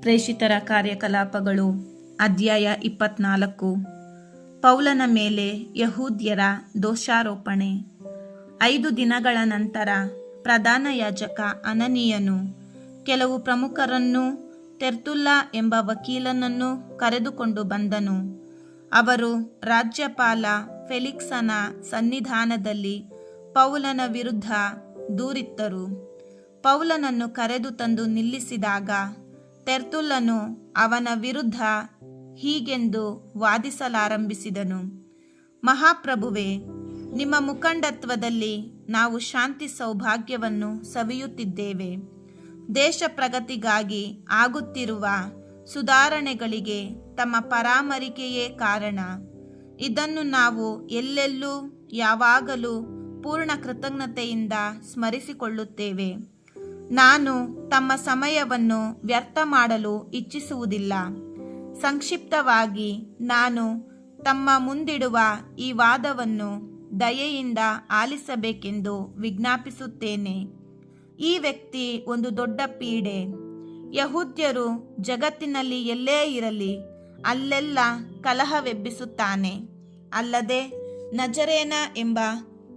ಪ್ರೇಷಿತರ ಕಾರ್ಯಕಲಾಪಗಳು, ಅಧ್ಯಾಯ ಇಪ್ಪತ್ನಾಲ್ಕು. ಪೌಲನ ಮೇಲೆ ಯಹೂದ್ಯರ ದೋಷಾರೋಪಣೆ. ಐದು ದಿನಗಳ ನಂತರ ಪ್ರಧಾನ ಯಾಜಕ ಅನನೀಯನು, ಕೆಲವು ಪ್ರಮುಖರನ್ನು ತೆರ್ತುಲ್ಲಾ ಎಂಬ ವಕೀಲನನ್ನು ಕರೆದುಕೊಂಡು ಬಂದನು. ಅವರು ರಾಜ್ಯಪಾಲ ಫೆಲಿಕ್ಸನ ಸನ್ನಿಧಾನದಲ್ಲಿ ಪೌಲನ ವಿರುದ್ಧ ದೂರಿತ್ತರು ಪೌಲನನ್ನು ಕರೆದು ತಂದು ನಿಲ್ಲಿಸಿದಾಗ ತೆರ್ತುಲ್ಲನು ಅವನ ವಿರುದ್ಧ ಹೀಗೆಂದು ವಾದಿಸಲಾರಂಭಿಸಿದನು. ಮಹಾಪ್ರಭುವೇ, ನಿಮ್ಮ ಮುಖಂಡತ್ವದಲ್ಲಿ ನಾವು ಶಾಂತಿ ಸೌಭಾಗ್ಯವನ್ನು ಸವಿಯುತ್ತಿದ್ದೇವೆ. ದೇಶ ಪ್ರಗತಿಗಾಗಿ ಆಗುತ್ತಿರುವ ಸುಧಾರಣೆಗಳಿಗೆ ತಮ್ಮ ಪರಾಮರಿಕೆಯೇ ಕಾರಣ. ಇದನ್ನು ನಾವು ಎಲ್ಲೆಲ್ಲೂ ಯಾವಾಗಲೂ ಪೂರ್ಣ ಕೃತಜ್ಞತೆಯಿಂದ ಸ್ಮರಿಸಿಕೊಳ್ಳುತ್ತೇವೆ. ನಾನು ತಮ್ಮ ಸಮಯವನ್ನು ವ್ಯರ್ಥ ಮಾಡಲು ಇಚ್ಛಿಸುವುದಿಲ್ಲ. ಸಂಕ್ಷಿಪ್ತವಾಗಿ, ನಾನು ತಮ್ಮ ಮುಂದಿಡುವ ಈ ವಾದವನ್ನು ದಯೆಯಿಂದ ಆಲಿಸಬೇಕೆಂದು ವಿಜ್ಞಾಪಿಸುತ್ತೇನೆ. ಈ ವ್ಯಕ್ತಿ ಒಂದು ದೊಡ್ಡ ಪೀಡೆ. ಯಹೂದ್ಯರು ಜಗತ್ತಿನಲ್ಲಿ ಎಲ್ಲೇ ಇರಲಿ, ಅಲ್ಲೆಲ್ಲ ಕಲಹವೆಬ್ಬಿಸುತ್ತಾನೆ. ಅಲ್ಲದೆ ನಜರೇನ ಎಂಬ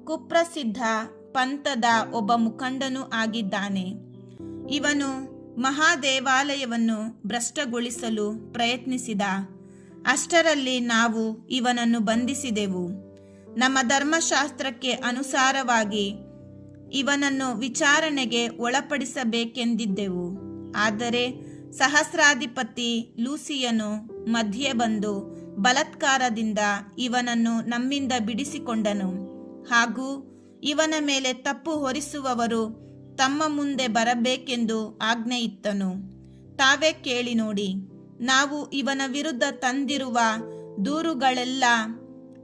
ಕುಪ್ರಸಿದ್ಧ ಪಂಥದ ಒಬ್ಬ ಮುಖಂಡನೂ ಆಗಿದ್ದಾನೆ. ಇವನು ಮಹಾದೇವಾಲಯವನ್ನು ಭ್ರಷ್ಟಗೊಳಿಸಲು ಪ್ರಯತ್ನಿಸಿದ. ಅಷ್ಟರಲ್ಲಿ ನಾವು ಇವನನ್ನು ಬಂಧಿಸಿದೆವು. ನಮ್ಮ ಧರ್ಮಶಾಸ್ತ್ರಕ್ಕೆ ಅನುಸಾರವಾಗಿ ಇವನನ್ನು ವಿಚಾರಣೆಗೆ ಒಳಪಡಿಸಬೇಕೆಂದಿದ್ದೆವು. ಆದರೆ ಸಹಸ್ರಾಧಿಪತಿ ಲೂಸಿಯನು ಮಧ್ಯೆ ಬಂದು ಬಲಾತ್ಕಾರದಿಂದ ಇವನನ್ನು ನಮ್ಮಿಂದ ಬಿಡಿಸಿಕೊಂಡನು. ಹಾಗೂ ಇವನ ಮೇಲೆ ತಪ್ಪು ಹೊರಿಸುವವರು ತಮ್ಮ ಮುಂದೆ ಬರಬೇಕೆಂದು ಆಜ್ಞೆ ಇತ್ತನು ತಾವೇ ಕೇಳಿ ನೋಡಿ, ನಾವು ಇವನ ವಿರುದ್ಧ ತಂದಿರುವ ದೂರುಗಳೆಲ್ಲ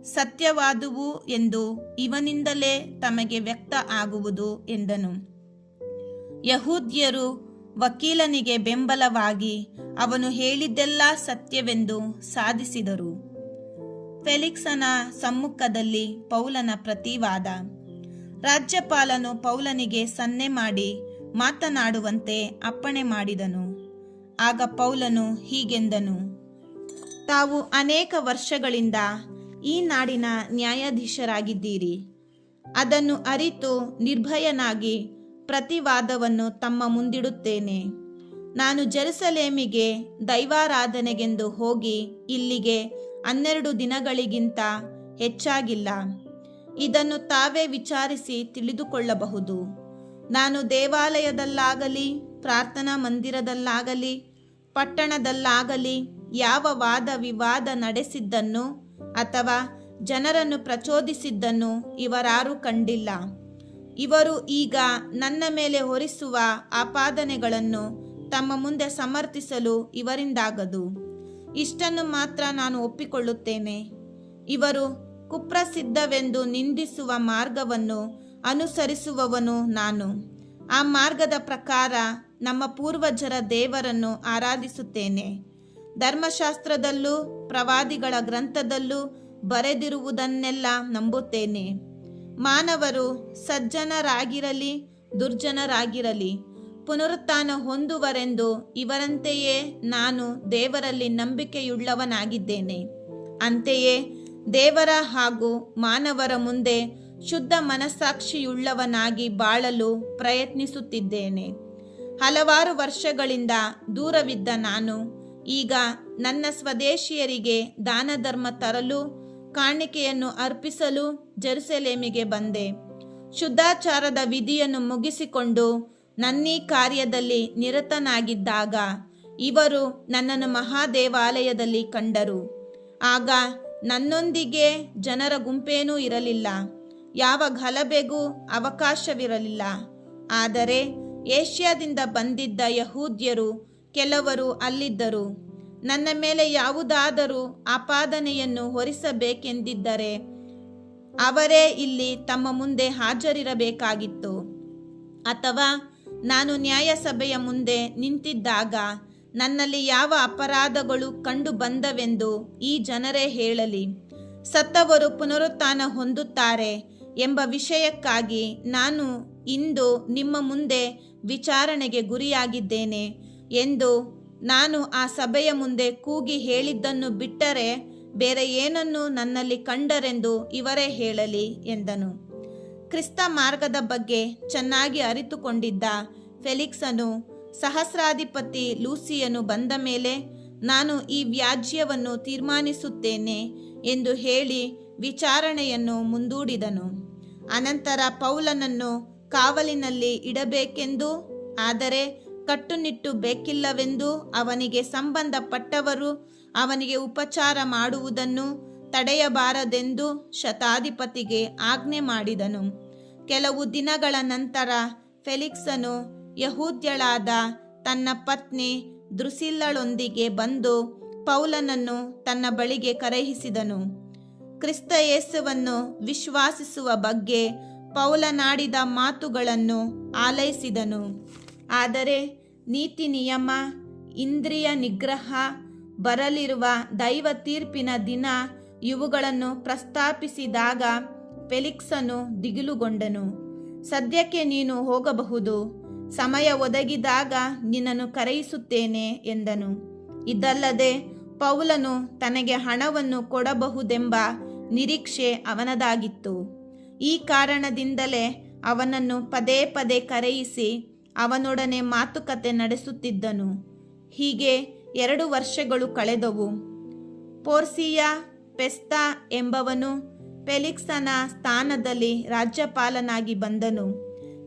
ಸತ್ಯವಾದುವು ಎಂದು ಇವನಿಂದಲೇ ತಮಗೆ ವ್ಯಕ್ತ ಆಗುವುದು ಎಂದನು. ಯಹೂದ್ಯರು ವಕೀಲನಿಗೆ ಬೆಂಬಲವಾಗಿ ಅವನು ಹೇಳಿದ್ದೆಲ್ಲ ಸತ್ಯವೆಂದು ಸಾಧಿಸಿದರು. ಫೆಲಿಕ್ಸನ ಸಮ್ಮುಖದಲ್ಲಿ ಪೌಲನ ಪ್ರತಿವಾದ. ರಾಜ್ಯಪಾಲನು ಪೌಲನಿಗೆ ಸನ್ನೆ ಮಾಡಿ ಮಾತನಾಡುವಂತೆ ಅಪ್ಪಣೆ ಮಾಡಿದನು. ಆಗ ಪೌಲನು ಹೀಗೆಂದನು, ತಾವು ಅನೇಕ ವರ್ಷಗಳಿಂದ ಈ ನಾಡಿನ ನ್ಯಾಯಾಧೀಶರಾಗಿದ್ದೀರಿ. ಅದನ್ನು ಅರಿತು ನಿರ್ಭಯನಾಗಿ ಪ್ರತಿವಾದವನ್ನು ತಮ್ಮ ಮುಂದಿಡುತ್ತೇನೆ. ನಾನು ಜೆರುಸಲೇಮಿಗೆ ದೈವಾರಾಧನೆಗೆಂದು ಹೋಗಿ ಇಲ್ಲಿಗೆ ಹನ್ನೆರಡು ದಿನಗಳಿಗಿಂತ ಹೆಚ್ಚಾಗಿಲ್ಲ. ಇದನ್ನು ತಾವೇ ವಿಚಾರಿಸಿ ತಿಳಿದುಕೊಳ್ಳಬಹುದು. ನಾನು ದೇವಾಲಯದಲ್ಲಾಗಲಿ, ಪ್ರಾರ್ಥನಾ ಮಂದಿರದಲ್ಲಾಗಲಿ, ಪಟ್ಟಣದಲ್ಲಾಗಲಿ ಯಾವ ವಾದ ವಿವಾದ ನಡೆಸಿದ್ದನ್ನು ಅಥವಾ ಜನರನ್ನು ಪ್ರಚೋದಿಸಿದ್ದನ್ನು ಇವರಾರೂ ಕಂಡಿಲ್ಲ. ಇವರು ಈಗ ನನ್ನ ಮೇಲೆ ಹೊರಿಸುವ ಆಪಾದನೆಗಳನ್ನು ತಮ್ಮ ಮುಂದೆ ಸಮರ್ಥಿಸಲು ಇವರಿಂದಾಗದು. ಇಷ್ಟನ್ನು ಮಾತ್ರ ನಾನು ಒಪ್ಪಿಕೊಳ್ಳುತ್ತೇನೆ. ಇವರು ಕುಪ್ರಸಿದ್ಧವೆಂದು ನಿಂದಿಸುವ ಮಾರ್ಗವನ್ನು ಅನುಸರಿಸುವವನು ನಾನು. ಆ ಮಾರ್ಗದ ಪ್ರಕಾರ ನಮ್ಮ ಪೂರ್ವಜರ ದೇವರನ್ನು ಆರಾಧಿಸುತ್ತೇನೆ. ಧರ್ಮಶಾಸ್ತ್ರದಲ್ಲೂ, ಪ್ರವಾದಿಗಳ ಗ್ರಂಥದಲ್ಲೂ ಬರೆದಿರುವುದನ್ನೆಲ್ಲ ನಂಬುತ್ತೇನೆ. ಮಾನವರು ಸಜ್ಜನರಾಗಿರಲಿ, ದುರ್ಜನರಾಗಿರಲಿ, ಪುನರುತ್ಥಾನ ಹೊಂದುವರೆಂದು ಇವರಂತೆಯೇ ನಾನು ದೇವರಲ್ಲಿ ನಂಬಿಕೆಯುಳ್ಳವನಾಗಿದ್ದೇನೆ. ಅಂತೆಯೇ ದೇವರ ಹಾಗೂ ಮಾನವರ ಮುಂದೆ ಶುದ್ಧ ಮನಸ್ಸಾಕ್ಷಿಯುಳ್ಳವನಾಗಿ ಬಾಳಲು ಪ್ರಯತ್ನಿಸುತ್ತಿದ್ದೇನೆ. ಹಲವಾರು ವರ್ಷಗಳಿಂದ ದೂರವಿದ್ದ ನಾನು, ಈಗ ನನ್ನ ಸ್ವದೇಶಿಯರಿಗೆ ದಾನ ಧರ್ಮ ತರಲು, ಕಾಣಿಕೆಯನ್ನು ಅರ್ಪಿಸಲು ಜೆರುಸಲೇಮಿಗೆ ಬಂದೆ. ಶುದ್ಧಾಚಾರದ ವಿಧಿಯನ್ನು ಮುಗಿಸಿಕೊಂಡು ನನ್ನೀ ಕಾರ್ಯದಲ್ಲಿ ನಿರತನಾಗಿದ್ದಾಗ ಇವರು ನನ್ನನ್ನು ಮಹಾದೇವಾಲಯದಲ್ಲಿ ಕಂಡರು. ಆಗ ನನ್ನೊಂದಿಗೆ ಜನರ ಗುಂಪೇನೂ ಇರಲಿಲ್ಲ. ಯಾವ ಗಲಭೆಗೂ ಅವಕಾಶವಿರಲಿಲ್ಲ. ಆದರೆ ಏಷ್ಯಾದಿಂದ ಬಂದಿದ್ದ ಯಹೂದ್ಯರು ಕೆಲವರು ಅಲ್ಲಿದ್ದರು. ನನ್ನ ಮೇಲೆ ಯಾವುದಾದರೂ ಆಪಾದನೆಯನ್ನು ಹೊರಿಸಬೇಕೆಂದಿದ್ದರೆ ಅವರೇ ಇಲ್ಲಿ ತಮ್ಮ ಮುಂದೆ ಹಾಜರಿರಬೇಕಾಗಿತ್ತು. ಅಥವಾ ನಾನು ನ್ಯಾಯಸಭೆಯ ಮುಂದೆ ನಿಂತಿದ್ದಾಗ ನನ್ನಲ್ಲಿ ಯಾವ ಅಪರಾಧಗಳು ಕಂಡು ಬಂದವೆಂದು ಈ ಜನರೇ ಹೇಳಲಿ. ಸತ್ತವರು ಪುನರುತ್ಥಾನ ಹೊಂದುತ್ತಾರೆ ಎಂಬ ವಿಷಯಕ್ಕಾಗಿ ನಾನು ಇಂದು ನಿಮ್ಮ ಮುಂದೆ ವಿಚಾರಣೆಗೆ ಗುರಿಯಾಗಿದ್ದೇನೆ ಎಂದು ನಾನು ಆ ಸಭೆಯ ಮುಂದೆ ಕೂಗಿ ಹೇಳಿದ್ದನ್ನು ಬಿಟ್ಟರೆ ಬೇರೆ ಏನನ್ನು ನನ್ನಲ್ಲಿ ಕಂಡರೆಂದು ಇವರೇ ಹೇಳಲಿ ಎಂದನು. ಕ್ರಿಸ್ತ ಮಾರ್ಗದ ಬಗ್ಗೆ ಚೆನ್ನಾಗಿ ಅರಿತುಕೊಂಡಿದ್ದ ಫೆಲಿಕ್ಸನು ಸಹಸ್ರಾಧಿಪತಿ ಲೂಸಿಯನು ಬಂದ ಮೇಲೆ, ನಾನು ಈ ವ್ಯಾಜ್ಯವನ್ನು ತೀರ್ಮಾನಿಸುತ್ತೇನೆ ಎಂದು ಹೇಳಿ ವಿಚಾರಣೆಯನ್ನು ಮುಂದೂಡಿದನು. ಅನಂತರ ಪೌಲನನ್ನು ಕಾವಲಿನಲ್ಲಿ ಇಡಬೇಕೆಂದು, ಆದರೆ ಕಟ್ಟುನಿಟ್ಟು ಬೇಕಿಲ್ಲವೆಂದು ಅವನಿಗೆ ಸಂಬಂಧಪಟ್ಟವರು ಅವನಿಗೆ ಉಪಚಾರ ಮಾಡುವುದನ್ನು ತಡೆಯಬಾರದೆಂದು ಶತಾಧಿಪತಿಗೆ ಆಜ್ಞೆ ಮಾಡಿದನು. ಕೆಲವು ದಿನಗಳ ನಂತರ ಫೆಲಿಕ್ಸನು ಯಹೂದ್ಯಳಾದ ತನ್ನ ಪತ್ನಿ ದೃಸಿಲ್ಲಳೊಂದಿಗೆ ಬಂದು ಪೌಲನನ್ನು ತನ್ನ ಬಳಿಗೆ ಕರೆಯಿಸಿದನು. ಕ್ರಿಸ್ತ ಯೇಸುವನ್ನು ವಿಶ್ವಾಸಿಸುವ ಬಗ್ಗೆ ಪೌಲನಾಡಿದ ಮಾತುಗಳನ್ನು ಆಲೈಸಿದನು. ಆದರೆ ನೀತಿ ನಿಯಮ, ಇಂದ್ರಿಯ ನಿಗ್ರಹ, ಬರಲಿರುವ ದೈವ ತೀರ್ಪಿನ ದಿನ ಇವುಗಳನ್ನು ಪ್ರಸ್ತಾಪಿಸಿದಾಗ ಫೆಲಿಕ್ಸನು ದಿಗಿಲುಗೊಂಡನು. ಸದ್ಯಕ್ಕೆ ನೀನು ಹೋಗಬಹುದು. ಸಮಯ ಒದಗಿದಾಗ ನಿನ್ನನ್ನು ಕರೆಯಿಸುತ್ತೇನೆ ಎಂದನು. ಇದಲ್ಲದೆ ಪೌಲನು ತನಗೆ ಹಣವನ್ನು ಕೊಡಬಹುದೆಂಬ ನಿರೀಕ್ಷೆ ಅವನದಾಗಿತ್ತು. ಈ ಕಾರಣದಿಂದಲೇ ಅವನನ್ನು ಪದೇ ಪದೇ ಕರೆಯಿಸಿ ಅವನೊಡನೆ ಮಾತುಕತೆ ನಡೆಸುತ್ತಿದ್ದನು. ಹೀಗೆ ಎರಡು ವರ್ಷಗಳು ಕಳೆದವು. ಪೋರ್ಸಿಯಾ ಪೆಸ್ತಾ ಎಂಬವನು ಪೆಲಿಕ್ಸನ ಸ್ಥಾನದಲ್ಲಿ ರಾಜ್ಯಪಾಲನಾಗಿ ಬಂದನು.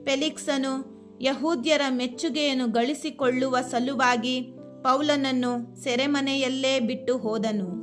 ಪೆಲಿಕ್ಸನು ಯಹೂದ್ಯರ ಮೆಚ್ಚುಗೆಯನ್ನು ಗಳಿಸಿಕೊಳ್ಳುವ ಸಲುವಾಗಿ ಪೌಲನನ್ನು ಸೆರೆಮನೆಯಲ್ಲೇ ಬಿಟ್ಟು ಹೋದನು.